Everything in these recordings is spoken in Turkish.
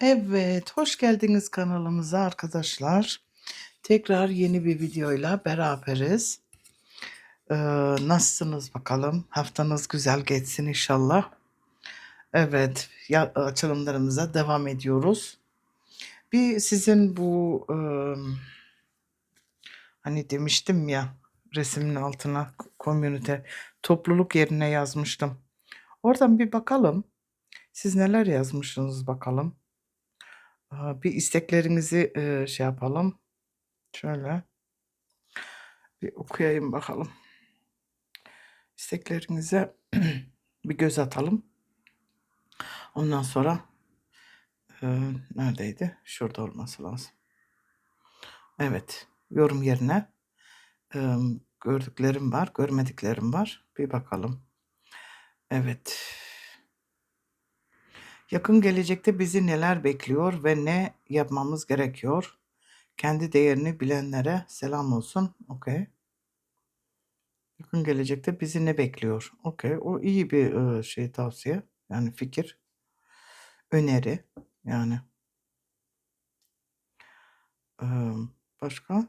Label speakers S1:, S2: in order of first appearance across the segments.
S1: Evet, hoş geldiniz kanalımıza arkadaşlar. Tekrar yeni bir videoyla beraberiz. Ee, nasılsınız bakalım? Haftanız güzel geçsin inşallah. Evet, ya, açılımlarımıza devam ediyoruz. Bir sizin bu ıı, hani demiştim ya resmin altına komünite topluluk yerine yazmıştım. Oradan bir bakalım. Siz neler yazmışsınız bakalım. Bir isteklerinizi şey yapalım. Şöyle bir okuyayım bakalım. İsteklerinize bir göz atalım. Ondan sonra neredeydi? Şurada olması lazım. Evet, yorum yerine gördüklerim var, görmediklerim var. Bir bakalım. Evet. Yakın gelecekte bizi neler bekliyor ve ne yapmamız gerekiyor? Kendi değerini bilenlere selam olsun. Okey. Yakın gelecekte bizi ne bekliyor? Okey. O iyi bir e, şey tavsiye. Yani fikir, öneri. Yani başka?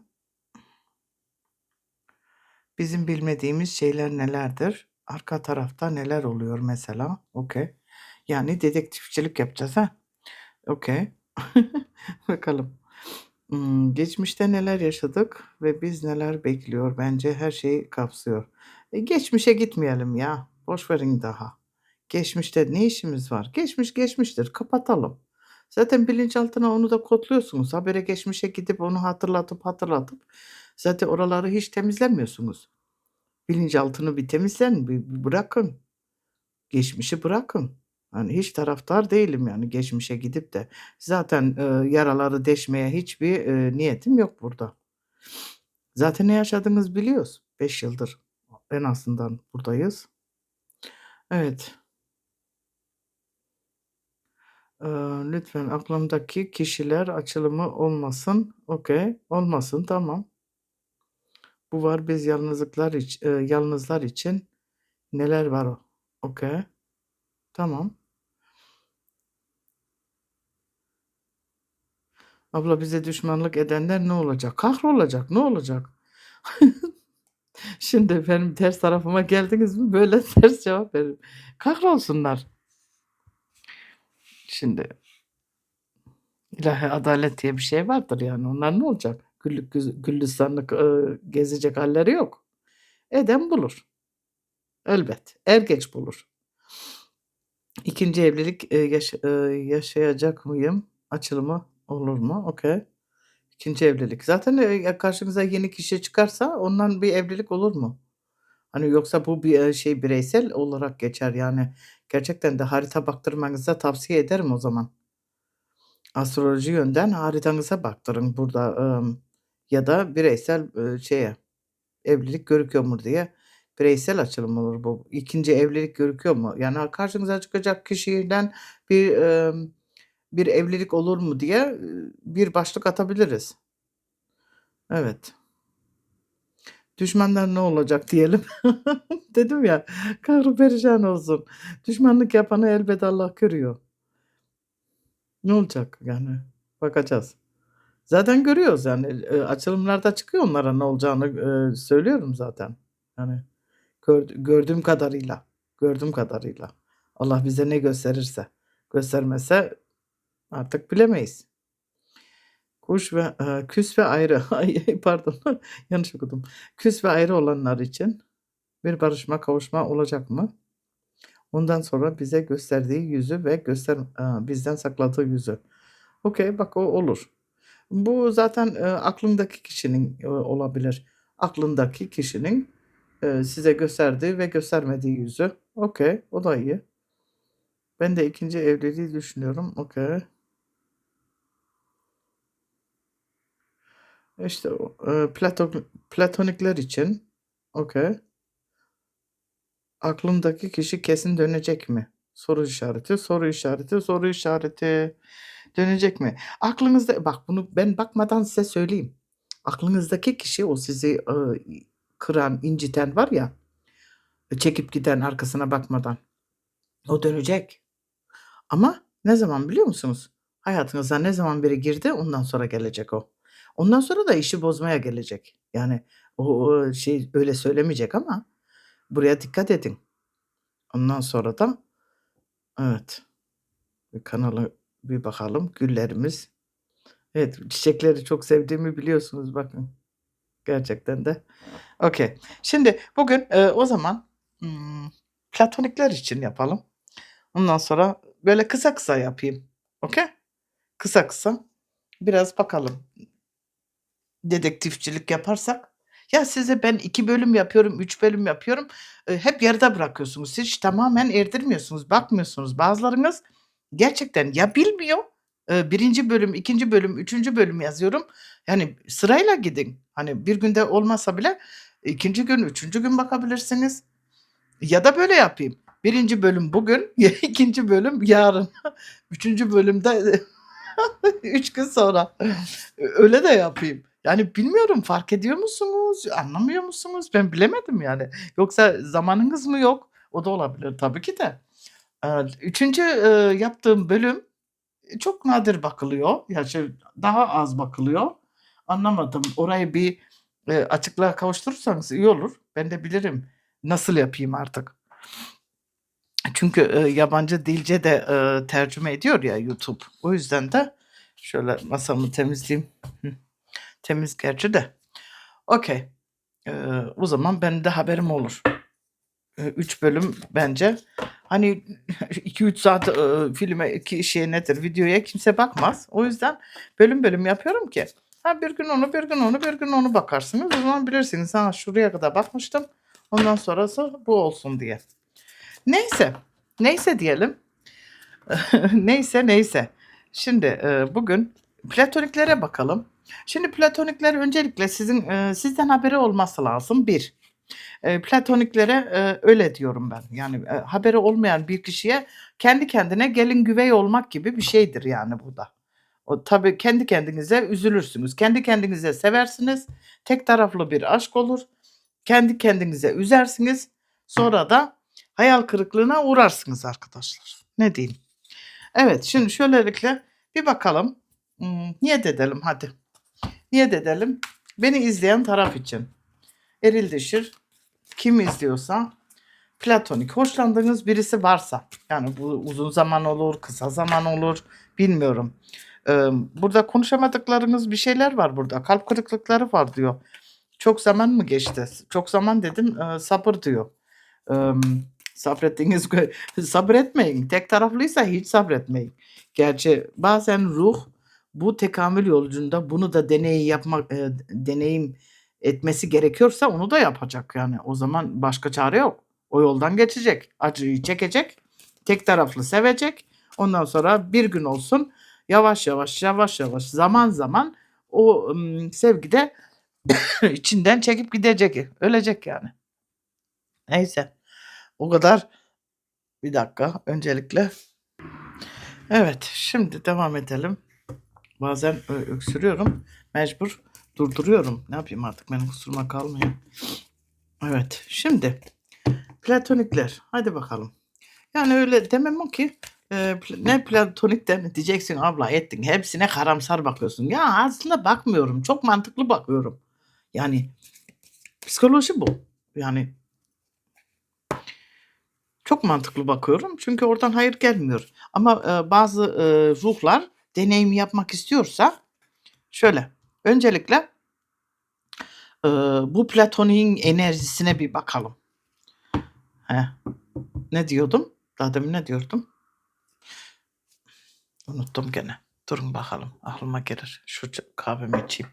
S1: Bizim bilmediğimiz şeyler nelerdir? Arka tarafta neler oluyor mesela? Okey. Yani dedektifçilik yapacağız ha? Okey. Bakalım. Hmm, geçmişte neler yaşadık ve biz neler bekliyor? Bence her şeyi kapsıyor. E, geçmişe gitmeyelim ya. Boş verin daha. Geçmişte ne işimiz var? Geçmiş geçmiştir. Kapatalım. Zaten bilinçaltına onu da kodluyorsunuz. Habere geçmişe gidip onu hatırlatıp hatırlatıp zaten oraları hiç temizlemiyorsunuz. Bilinçaltını bir temizleyin, bir, bir bırakın. Geçmişi bırakın. Hani hiç taraftar değilim yani geçmişe gidip de. Zaten e, yaraları deşmeye hiçbir e, niyetim yok burada. Zaten ne yaşadığınızı biliyoruz. 5 yıldır en azından buradayız. Evet. Ee, lütfen aklımdaki kişiler açılımı olmasın. Okey. Olmasın. Tamam. Bu var biz yalnızlıklar iç, e, yalnızlar için neler var o? Okey. Tamam. Abla bize düşmanlık edenler ne olacak? Kahrolacak. Ne olacak? Şimdi benim ters tarafıma geldiniz mi böyle ters cevap veririm. Kahrolsunlar. Şimdi ilahi adalet diye bir şey vardır yani. Onlar ne olacak? Güllük gülistanlık e, gezecek halleri yok. Eden bulur. Elbet. Er geç bulur. İkinci evlilik e, yaş- e, yaşayacak mıyım? Açılımı olur mu? Okey. İkinci evlilik. Zaten e, karşınıza yeni kişi çıkarsa ondan bir evlilik olur mu? Hani yoksa bu bir şey bireysel olarak geçer yani. Gerçekten de harita baktırmanızı tavsiye ederim o zaman. Astroloji yönden haritanıza baktırın burada ım, ya da bireysel e, şeye evlilik görüküyor mu diye bireysel açılım olur bu. İkinci evlilik görüküyor mu? Yani karşınıza çıkacak kişiden bir ım, bir evlilik olur mu diye bir başlık atabiliriz. Evet. Düşmanlar ne olacak diyelim. Dedim ya kahru perişan olsun. Düşmanlık yapanı elbet Allah görüyor. Ne olacak yani? Bakacağız. Zaten görüyoruz yani açılımlarda çıkıyor onlara ne olacağını söylüyorum zaten. Yani gördüğüm kadarıyla, gördüğüm kadarıyla. Allah bize ne gösterirse, göstermese artık bilemeyiz. Kuş ve e, küs ve ayrı, ay pardon yanlış okudum. Küs ve ayrı olanlar için bir barışma kavuşma olacak mı? Ondan sonra bize gösterdiği yüzü ve göster e, bizden sakladığı yüzü. Okey bak o olur. Bu zaten e, aklındaki kişinin e, olabilir. Aklındaki kişinin e, size gösterdiği ve göstermediği yüzü. Okey o da iyi. Ben de ikinci evliliği düşünüyorum. Okey. İşte e, platon, platonikler için okey. Aklındaki kişi kesin dönecek mi? Soru işareti, soru işareti, soru işareti. Dönecek mi? Aklınızda bak bunu ben bakmadan size söyleyeyim. Aklınızdaki kişi o sizi e, kıran, inciten var ya, çekip giden arkasına bakmadan. O dönecek. Ama ne zaman biliyor musunuz? Hayatınıza ne zaman biri girdi ondan sonra gelecek o. Ondan sonra da işi bozmaya gelecek. Yani o o şey öyle söylemeyecek ama buraya dikkat edin. Ondan sonra da evet. Bir kanala bir bakalım. Güllerimiz. Evet, çiçekleri çok sevdiğimi biliyorsunuz bakın. Gerçekten de. Okay. Şimdi bugün, eee, o zaman, ımm, platonikler için yapalım. Ondan sonra böyle kısa kısa yapayım. Okay? Kısa kısa. Biraz bakalım. Dedektifçilik yaparsak. Ya size ben 2 bölüm yapıyorum, 3 bölüm yapıyorum. Eee, hep yarıda bırakıyorsunuz. Hiç tamamen erdirmiyorsunuz, bakmıyorsunuz. Bazılarınız gerçekten ya bilmiyor, eee, 1. bölüm, 2. bölüm, 3. bölüm yazıyorum. Yani sırayla gidin. Hani bir günde olmasa bile 2. gün, 3. gün bakabilirsiniz. Ya da böyle yapayım. 1. bölüm bugün, 2. bölüm yarın. 3. bölümde 3 gün sonra. Öyle de yapayım. Yani bilmiyorum fark ediyor musunuz? Anlamıyor musunuz? Ben bilemedim yani. Yoksa zamanınız mı yok? O da olabilir tabii ki de. Eee, 3. eee, yaptığım bölüm, çok nadir bakılıyor. Ya, şey, daha az bakılıyor. Anlamadım. Orayı bir, eee, açıklığa kavuşturursanız iyi olur. Ben de bilirim nasıl yapayım artık. Çünkü, eee, yabancı dilce de, eee, tercüme ediyor ya YouTube. O yüzden de şöyle masamı temizleyeyim. Temiz gerçi de. Okay. Eee, o zaman benim de haberim olur. Eee, 3 bölüm bence hani 2-3 saat, eee, filme ki şeye nedir, videoya kimse bakmaz. O yüzden bölüm bölüm yapıyorum ki. Ha, bir gün onu, bir gün onu, bir gün onu bakarsınız. O zaman bilirsiniz. Ha, şuraya kadar bakmıştım. Ondan sonrası bu olsun diye. Neyse, neyse diyelim. Neyse, neyse. Şimdi, eee, bugün platoniklere bakalım. Şimdi platonikler öncelikle sizin, eee, sizden haberi olması lazım 1. Eee, platoniklere, eee, öyle diyorum ben. Yani, eee, haberi olmayan bir kişiye kendi kendine gelin güvey olmak gibi bir şeydir yani bu da. O tabii kendi kendinize üzülürsünüz. Kendi kendinize seversiniz. Tek taraflı bir aşk olur. Kendi kendinize üzersiniz. Sonra da hayal kırıklığına uğrarsınız arkadaşlar. Ne diyeyim? Evet, şimdi şöylelikle bir bakalım. Imm, niyet edelim hadi. Niyet edelim. Beni izleyen taraf için. Eril dişil kim izliyorsa platonik hoşlandığınız birisi varsa yani bu uzun zaman olur, kısa zaman olur bilmiyorum. Emm, burada konuşamadıklarınız bir şeyler var burada. Kalp kırıklıkları var diyor. Çok zaman mı geçti? Çok zaman dedim, eee, sabır diyor. Emm, sabrettiğiniz sabretmeyin. Tek taraflıysa hiç sabretmeyin. Gerçi bazen ruh bu tekamül yolculuğunda bunu da deney yapmak, eee, deneyim etmesi gerekiyorsa onu da yapacak yani. O zaman başka çare yok. O yoldan geçecek. Acıyı çekecek. Tek taraflı sevecek. Ondan sonra bir gün olsun yavaş yavaş, yavaş yavaş, zaman zaman o, sevgi de içinden çekip gidecek. Ölecek yani. Neyse. O kadar. Bir dakika öncelikle. Evet, şimdi devam edelim. Bazen öksürüyorum. Mecbur durduruyorum. Ne yapayım artık benim kusuruma kalmıyor. Evet, şimdi platonikler. Hadi bakalım. Yani öyle demem o ki, pl ne platonikten diyeceksin abla ettin hepsine karamsar bakıyorsun. Ya aslında bakmıyorum. Çok mantıklı bakıyorum. Yani psikoloji bu. Yani çok mantıklı bakıyorum çünkü oradan hayır gelmiyor. Ama, eee, bazı, eee, ruhlar deneyim yapmak istiyorsa şöyle, öncelikle eee, bu platoniğin enerjisine bir bakalım. Heh. Ne diyordum? Daha demin ne diyordum? Unuttum gene. Durun bakalım aklıma gelir. Şu kahvemi içeyim.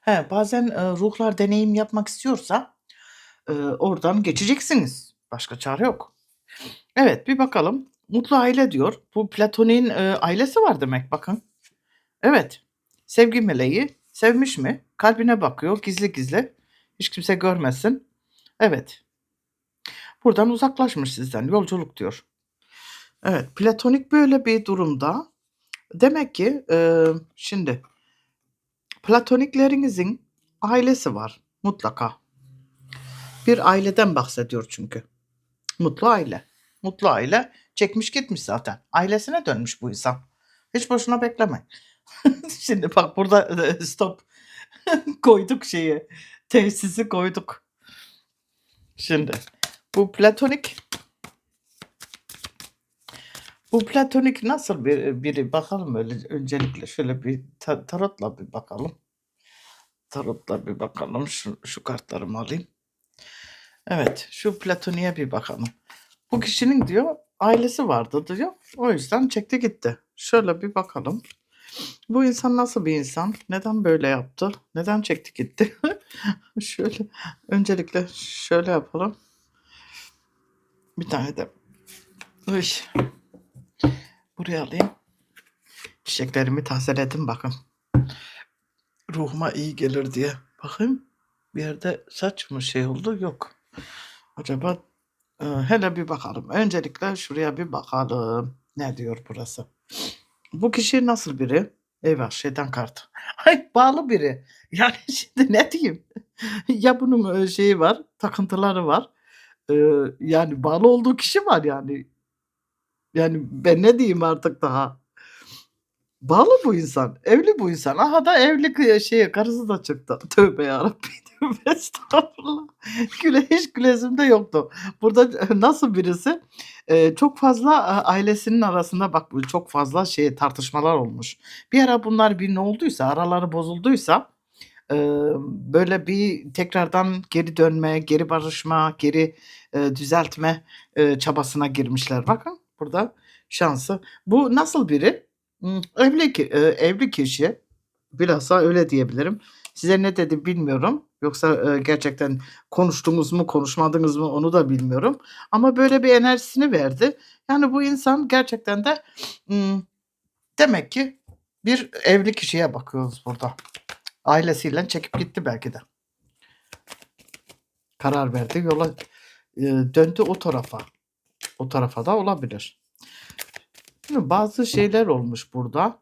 S1: He, bazen, eee, ruhlar deneyim yapmak istiyorsa, eee, oradan geçeceksiniz. Başka çare yok. Evet, bir bakalım. Mutlu aile diyor. Bu platoniğin, eee, ailesi var demek bakın. Evet. Sevgi meleği sevmiş mi? Kalbine bakıyor gizli gizli. Hiç kimse görmesin. Evet. Buradan uzaklaşmış sizden. Yolculuk diyor. Evet, platonik böyle bir durumda demek ki, eee, şimdi platoniklerinizin ailesi var mutlaka. Bir aileden bahsediyor çünkü. Mutlu aile. Mutlu aile çekmiş gitmiş zaten. Ailesine dönmüş bu insan. Hiç boşuna bekleme. Şimdi bak burada e, stop koyduk şeyi. Tesisi koyduk. Şimdi bu platonik bu platonik nasıl bir biri bakalım öyle öncelikle şöyle bir ta- tarotla bir bakalım. Tarotla bir bakalım. Şu, şu kartlarımı alayım. Evet, şu platoniğe bir bakalım. Bu kişinin diyor ailesi vardı diyor. O yüzden çekti gitti. Şöyle bir bakalım. Bu insan nasıl bir insan? Neden böyle yaptı? Neden çekti gitti? şöyle öncelikle şöyle yapalım. Bir tane de Uy. buraya alayım. Çiçeklerimi tazeledim bakın. Ruhuma iyi gelir diye. Bakayım bir yerde saç mı şey oldu? Yok. Acaba e, hele bir bakalım. Öncelikle şuraya bir bakalım. Ne diyor burası? Bu kişi nasıl biri? Eyvah şeytan kartı. Ay bağlı biri. Yani şimdi ne diyeyim? ya bunun e, şeyi var, takıntıları var. E, yani bağlı olduğu kişi var yani. Yani ben ne diyeyim artık daha? Bağlı bu insan. Evli bu insan. Aha da evli kı şey karısı da çıktı. Tövbe yarabbim. Tövbe estağfurullah. Güle hiç gülesim de yoktu. Burada nasıl birisi? Eee, çok fazla, ailesinin arasında bak çok fazla şey tartışmalar olmuş. Bir ara bunlar bir ne olduysa, araları bozulduysa, emm, böyle bir tekrardan geri dönme, geri barışma, geri, eee, düzeltme, eee, çabasına girmişler. Bakın burada şansı. Bu nasıl biri? Evli eee, evli kişi. Bilhassa öyle diyebilirim. Size ne dedi bilmiyorum. Yoksa, eee, gerçekten konuştunuz mu, konuşmadınız mı onu da bilmiyorum. Ama böyle bir enerjisini verdi. Yani bu insan gerçekten de, demek ki bir evli kişiye bakıyoruz burada. Ailesiyle çekip gitti belki de. Karar verdi, yola, eee, döndü o tarafa. O tarafa da olabilir. Şimdi bazı şeyler olmuş burada.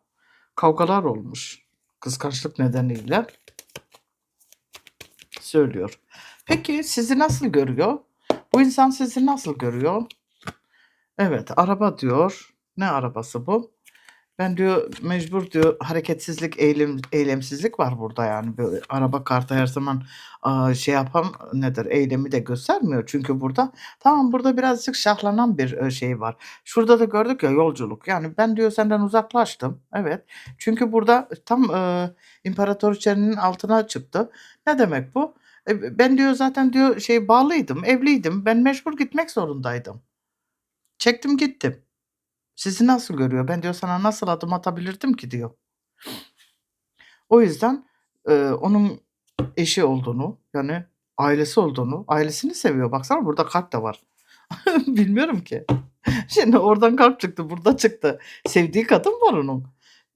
S1: Kavgalar olmuş kıskançlık nedeniyle. Söylüyor. Peki sizi nasıl görüyor? Bu insan sizi nasıl görüyor? Evet, araba diyor. Ne arabası bu? Ben diyor mecbur diyor hareketsizlik, eylem eylemsizlik var burada yani. Böyle araba kartı her zaman, aaa, şey yapan nedir, eylemi de göstermiyor. Çünkü burada tamam burada birazcık şahlanan bir, eee, şey var. Şurada da gördük ya yolculuk. Yani ben diyor senden uzaklaştım. Evet. Çünkü burada tam, eee, imparatoriçenin altına çıktı. Ne demek bu? E, ben diyor zaten diyor şey bağlıydım, evliydim. Ben mecbur gitmek zorundaydım. Çektim gittim. Sizi nasıl görüyor? Ben diyor sana nasıl adım atabilirdim ki diyor. O yüzden, eee, onun eşi olduğunu, yani ailesi olduğunu, ailesini seviyor. Baksana burada kalp de var. Bilmiyorum ki. Şimdi oradan kalp çıktı, burada çıktı. Sevdiği kadın var onun.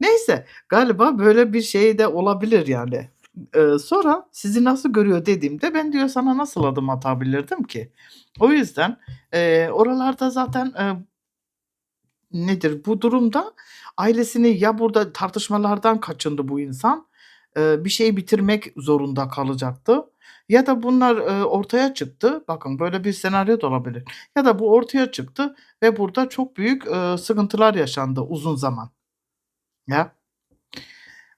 S1: Neyse, galiba böyle bir şey de olabilir yani. Eee, sonra sizi nasıl görüyor dediğimde ben diyor sana nasıl adım atabilirdim ki? O yüzden, eee, oralarda zaten, eee nedir bu durumda ailesini ya burada tartışmalardan kaçındı bu insan, bir şeyi bitirmek zorunda kalacaktı ya da bunlar, ortaya çıktı. Bakın böyle bir senaryo da olabilir. Ya da bu ortaya çıktı ve burada çok büyük, sıkıntılar yaşandı uzun zaman. Ya.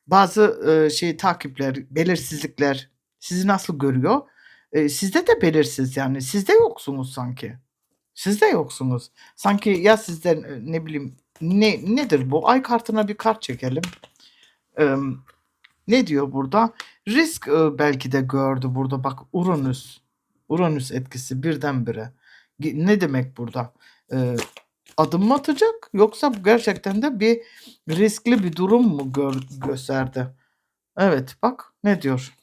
S1: Bazı, şey takipler, belirsizlikler sizi nasıl görüyor? Sizde de belirsiz yani. Siz de yoksunuz sanki. Siz de yoksunuz. Sanki ya sizden, eee, ne bileyim ne nedir bu? Ay kartına bir kart çekelim. Emm, ne diyor burada? Risk, eee, belki de gördü burada bak Uranüs. Uranüs etkisi birdenbire. Ne demek burada? Eee, adım mı atacak yoksa gerçekten de bir riskli bir durum mu gör gösterdi? Evet, bak ne diyor?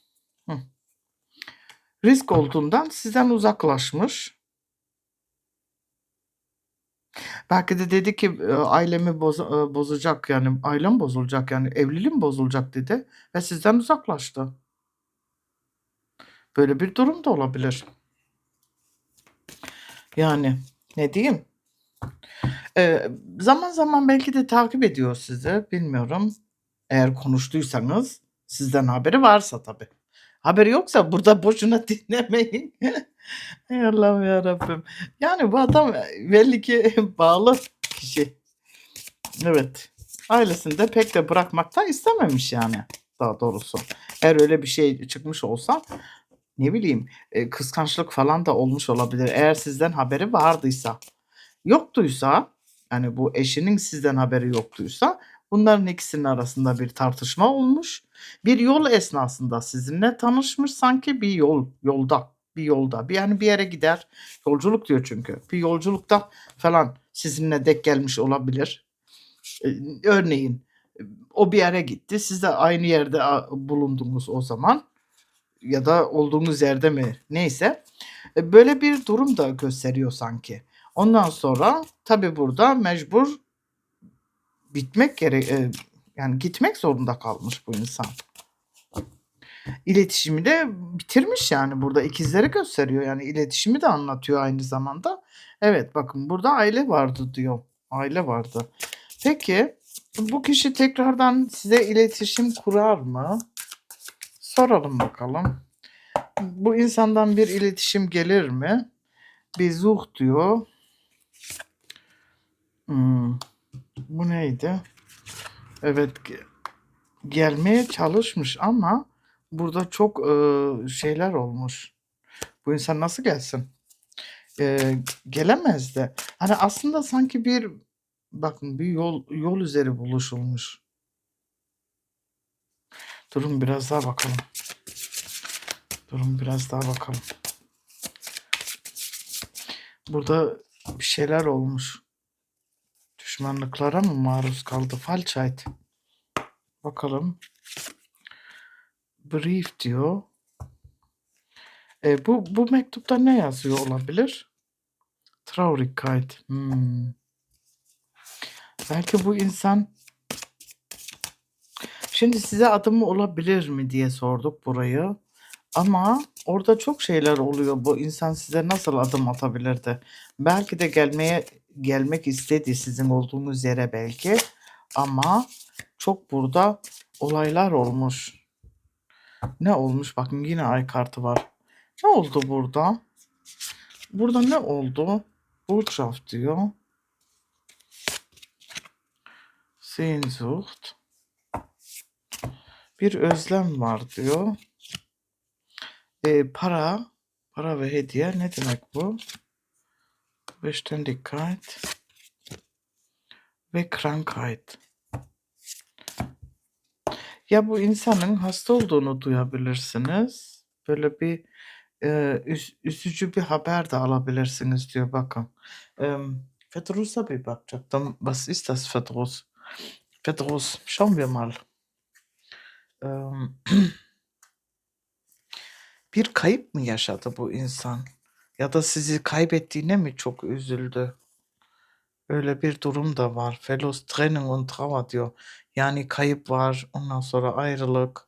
S1: Hıh. Risk olduğundan sizden uzaklaşmış. Belki de dedi ki, eee, ailemi boza eee, bozacak yani ailem bozulacak yani evliliğim bozulacak dedi ve sizden uzaklaştı. Böyle bir durum da olabilir. Yani ne diyeyim? Eee, zaman zaman belki de takip ediyor sizi, bilmiyorum. Eğer konuştuysanız, sizden haberi varsa tabii. Haberi yoksa burada boşuna dinlemeyin. Ey Allah'ım yarabbim. Yani bu adam, eee, belli ki bağlı kişi. Evet. Ailesini de pek de bırakmak da istememiş yani daha doğrusu. Eğer öyle bir şey çıkmış olsa, ne bileyim, eee, kıskançlık falan da olmuş olabilir. Eğer sizden haberi vardıysa. Yoktuysa, yani bu eşinin sizden haberi yoktuysa bunların ikisinin arasında bir tartışma olmuş. Bir yol esnasında sizinle tanışmış sanki bir yol yolda, bir yolda. Bir yani bir yere gider, yolculuk diyor çünkü. Bir yolculukta falan sizinle denk gelmiş olabilir. Eee, örneğin, o bir yere gitti, siz de aynı yerde bulundunuz o zaman ya da olduğunuz yerde mi neyse. Eee, böyle bir durum da gösteriyor sanki. Ondan sonra tabii burada mecbur bitmek gere eee, yani gitmek zorunda kalmış bu insan. İletişimi de bitirmiş yani burada ikizleri gösteriyor yani iletişimi de anlatıyor aynı zamanda. Evet, bakın burada aile vardı diyor. Aile vardı. Peki, bu kişi tekrardan size iletişim kurar mı? Soralım bakalım. Bu insandan bir iletişim gelir mi? Besuch diyor. Imm, bu neydi? Evet, ge gelmeye çalışmış ama burada çok, ııı, şeyler olmuş. Bu insan nasıl gelsin? Eee, gelemez de. Hani aslında sanki bir bakın bir yol yol üzeri buluşulmuş. Durun biraz daha bakalım. Durun biraz daha bakalım. Burada bir şeyler olmuş. Düşmanlıklara mı maruz kaldı? Falschheit. Bakalım. Brief diyor. Eee, bu bu mektupta ne yazıyor olabilir? Traurigkeit. Hımm. Belki bu insan Şimdi size adımı olabilir mi diye sorduk burayı ama orada çok şeyler oluyor. Bu insan size nasıl adım atabilirdi? Belki de gelmeye gelmek istedi sizin olduğunuz yere belki ama çok burada olaylar olmuş. Ne olmuş? Bakın yine ay kartı var. Ne oldu burada? Burada ne oldu? Botschaft diyor. Sehnsucht. Bir özlem var diyor. Eee, para, para ve hediye ne demek bu? Beständigkeit ve Krankheit. Ya bu insanın hasta olduğunu duyabilirsiniz. Böyle bir, eee, üz üzücü bir haber de alabilirsiniz diyor bakın. Emm, Verdruss'a bir bakacaktım. Was ist das Verdruss? Verdruss. Schauen wir mal. Emm Bir kayıp mı yaşadı bu insan? Ya da sizi kaybettiğine mi çok üzüldü? Öyle bir durum da var. Verlust, Trennung und Trauer diyor. Yani kayıp var, ondan sonra ayrılık.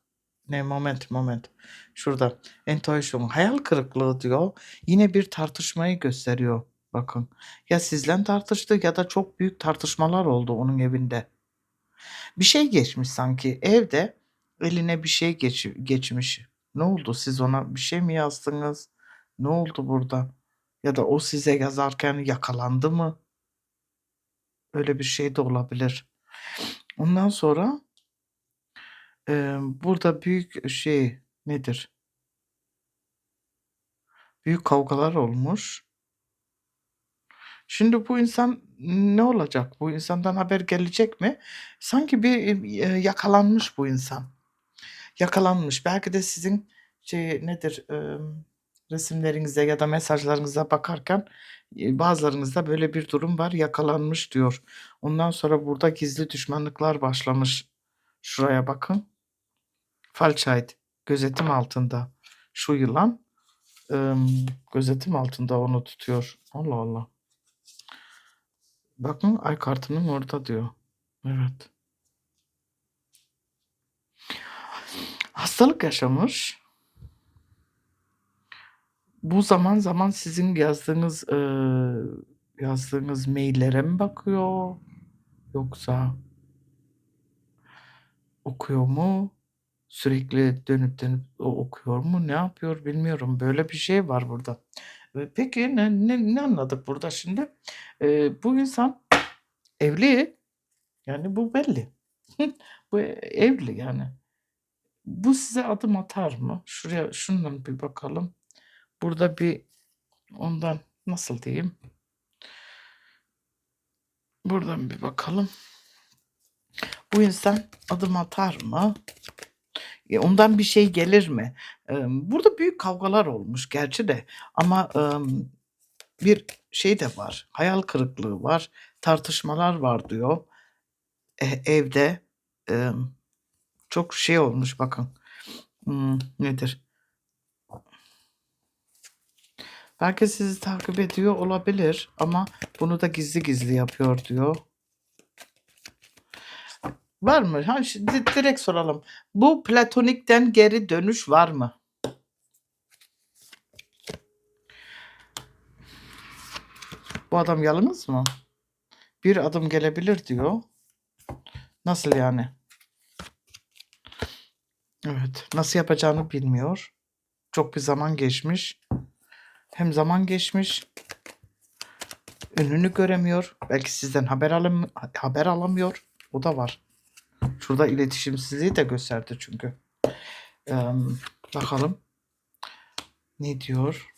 S1: Ne, Moment, Moment. Şurada. Enttäuschung, hayal kırıklığı diyor. Yine bir tartışmayı gösteriyor bakın. Ya sizle tartıştı ya da çok büyük tartışmalar oldu onun evinde. Bir şey geçmiş sanki. Evde eline bir şey geç geçmiş. Ne oldu? Siz ona bir şey mi yazdınız? Ne oldu burada? Ya da o size yazarken yakalandı mı? Öyle bir şey de olabilir. Ondan sonra emm, burada büyük şey nedir? Büyük kavgalar olmuş. Şimdi bu insan ne olacak? Bu insandan haber gelecek mi? Sanki bir, eee, yakalanmış bu insan. Yakalanmış. Belki de sizin şey nedir, emm, resimlerinize ya da mesajlarınıza bakarken, bazılarınızda böyle bir durum var, yakalanmış diyor. Ondan sonra burada gizli düşmanlıklar başlamış. Şuraya bakın. Falschheit, gözetim altında. Şu yılan, gözetim altında onu tutuyor. Allah Allah. Bakın ay kartının orada diyor. Evet. Hastalık yaşamış. Bu zaman zaman sizin yazdığınız, eee, yazdığınız mail'lere mi bakıyor yoksa okuyor mu? Sürekli dönüp dönüp okuyor mu? Ne yapıyor bilmiyorum. Böyle bir şey var burada. Peki ne ne ne anladık burada şimdi? Eee, bu insan evli. Yani bu belli. Bu evli yani. Bu size adım atar mı? Şuraya şundan bir bakalım. Burada bir ondan nasıl diyeyim? Buradan bir bakalım. Bu insan adım atar mı? Eee, ondan bir şey gelir mi? Emm, burada büyük kavgalar olmuş gerçi de ama, ımm, bir şey de var, hayal kırıklığı var, tartışmalar var diyor. Eee, evde, emm, çok şey olmuş bakın, ımm, nedir? Belki sizi takip ediyor olabilir ama bunu da gizli gizli yapıyor diyor. Var mı? Ha, şi di direkt soralım. Bu platonikten geri dönüş var mı? Bu adam yalnız mı? Bir adım gelebilir diyor. Nasıl yani? Evet, nasıl yapacağını bilmiyor. Çok bir zaman geçmiş. Hem zaman geçmiş önünü göremiyor. Belki sizden haber alam haber alamıyor. O da var. Şurada iletişimsizliği de gösterdi çünkü. Emm, bakalım. Ne diyor?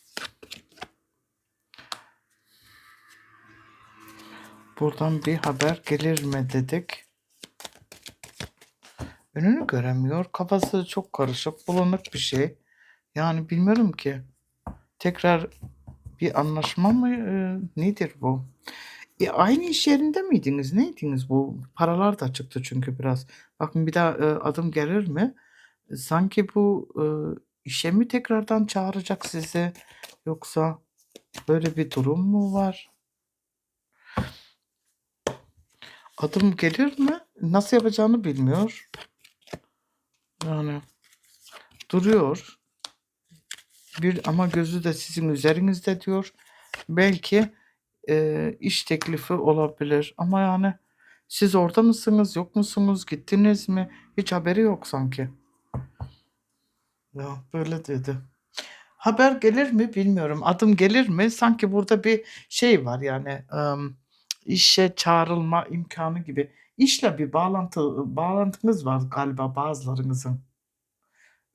S1: Buradan bir haber gelir mi dedik. Önünü göremiyor. Kafası çok karışık, bulanık bir şey. Yani bilmiyorum ki. Tekrar bir anlaşma mı? Eee, nedir bu? E, aynı iş yerinde miydiniz? Neydiniz bu? Paralar da çıktı çünkü biraz. Bakın bir daha, eee, adım gelir mi? Sanki bu, ııı, işe mi tekrardan çağıracak sizi yoksa böyle bir durum mu var? Adım gelir mi? Nasıl yapacağını bilmiyor. Yani duruyor. Bir ama gözü de sizin üzerinizde diyor. Belki, eee, iş teklifi olabilir ama yani siz orada mısınız, yok musunuz, gittiniz mi? Hiç haberi yok sanki. Ya, böyle dedi. Haber gelir mi bilmiyorum. Adım gelir mi? Sanki burada bir şey var yani, emm, işe çağrılma imkânı gibi. İşle bir bağlantı bağlantınız var galiba bazılarınızın.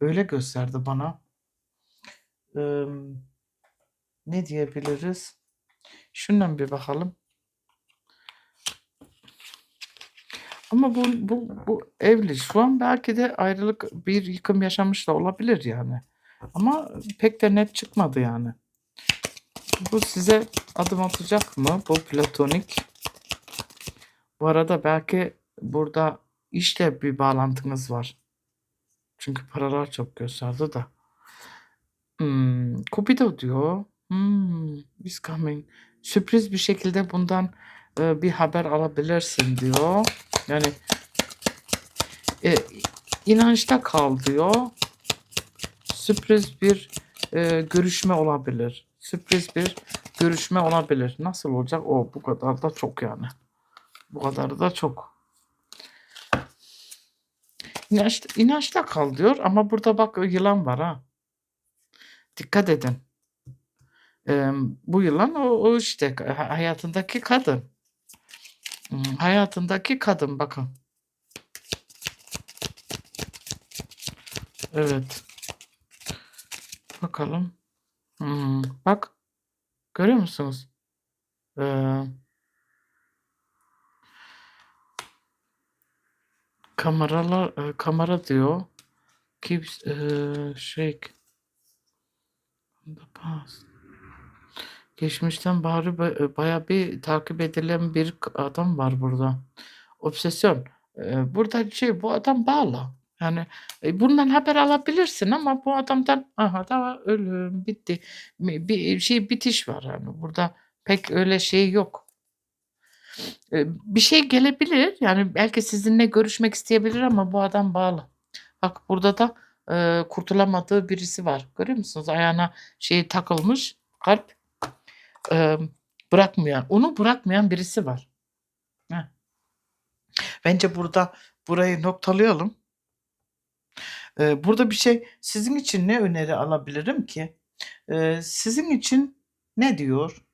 S1: Öyle gösterdi bana. Emm, ne diyebiliriz? Şundan bir bakalım. Ama bu bu bu evli. Şu an belki de ayrılık, bir yıkım yaşamış da olabilir yani. Ama pek de net çıkmadı yani. Bu size adım atacak mı? Bu platonik. Bu arada belki burada işle bir bağlantınız var. Çünkü paralar çok gösterdi de. Hımm, Cupido diyor. Hımm, is coming. Sürpriz bir şekilde bundan, eee, bir haber alabilirsin diyor. Yani eee, inançta kal diyor. Sürpriz bir, eee, görüşme olabilir. Sürpriz bir görüşme olabilir. Nasıl olacak? O, bu kadar da çok yani. Bu kadar da çok. İnanç inançta kal diyor ama burada bak yılan var ha. Dikkat edin. Emm, bu yılan o o işte ha hayatındaki kadın. Imm, hayatındaki kadın bakın. Evet. Bakalım. Hımm, bak. Görüyor musunuz? Eee kameralar, eee, kamera diyor. İn the past. Geçmişten bari ba bayağı bir takip edilen bir adam var burada. Obsesyon. Eee, burada şey, bu adam bağlı. Yani, eee, bundan haber alabilirsin ama bu adamdan aha da ölüm, bitti. Bir şey, bitiş var yani. Burada pek öyle şey yok. Bir şey gelebilir. Yani belki sizinle görüşmek isteyebilir ama bu adam bağlı. Bak burada da, eee, kurtulamadığı birisi var. Görüyor musunuz? Ayağına şey takılmış, kalp. Emm, bırakmayan, onu bırakmayan birisi var. Heh. Bence burada burayı noktalayalım. Eee, burada bir şey sizin için ne öneri alabilirim ki? Eee, sizin için ne diyor?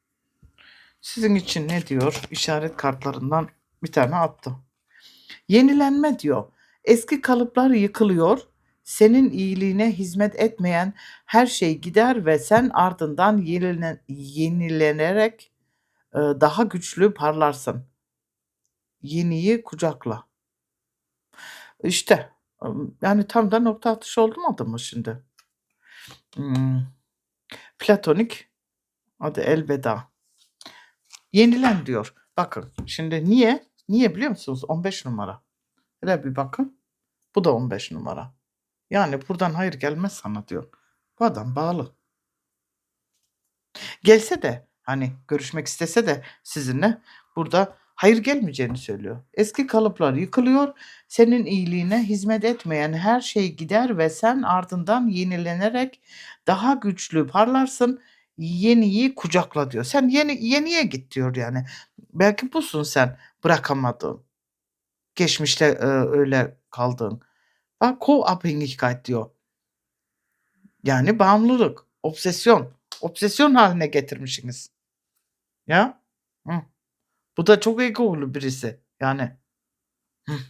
S1: Sizin için ne diyor? İşaret kartlarından bir tane attım. Yenilenme diyor. Eski kalıplar yıkılıyor. Senin iyiliğine hizmet etmeyen her şey gider ve sen ardından yenile yenilenerek, eee, daha güçlü parlarsın. Yeniyi kucakla. İşte, yani tam da nokta atışı olmadı mı şimdi? Imm, platonik, hadi elveda. Yenilen diyor. Bakın şimdi niye? Niye biliyor musunuz? 15 numara. Hele bir bakın. Bu da 15 numara. Yani buradan hayır gelmez sana diyor. Bu adam bağlı. Gelse de hani görüşmek istese de sizinle burada hayır gelmeyeceğini söylüyor. Eski kalıplar yıkılıyor. Senin iyiliğine hizmet etmeyen her şey gider ve sen ardından yenilenerek daha güçlü parlarsın. Yeniyi kucakla diyor. Sen yeni yeniye git diyor yani. Belki busun sen bırakamadığın. Geçmişte, eee, öyle kaldığın. Bak Co-Abhängigkeit diyor. Yani bağımlılık, obsesyon. Obsesyon haline getirmişsiniz. Ya. Hıh. Bu da çok egolu birisi. Yani. Hıh.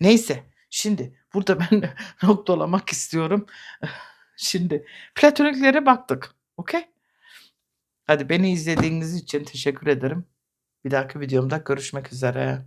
S1: Neyse. Şimdi burada ben noktalamak istiyorum. Şimdi platoniklere baktık. Okay? Hadi beni izlediğiniz için teşekkür ederim. Bir dahaki videomda görüşmek üzere.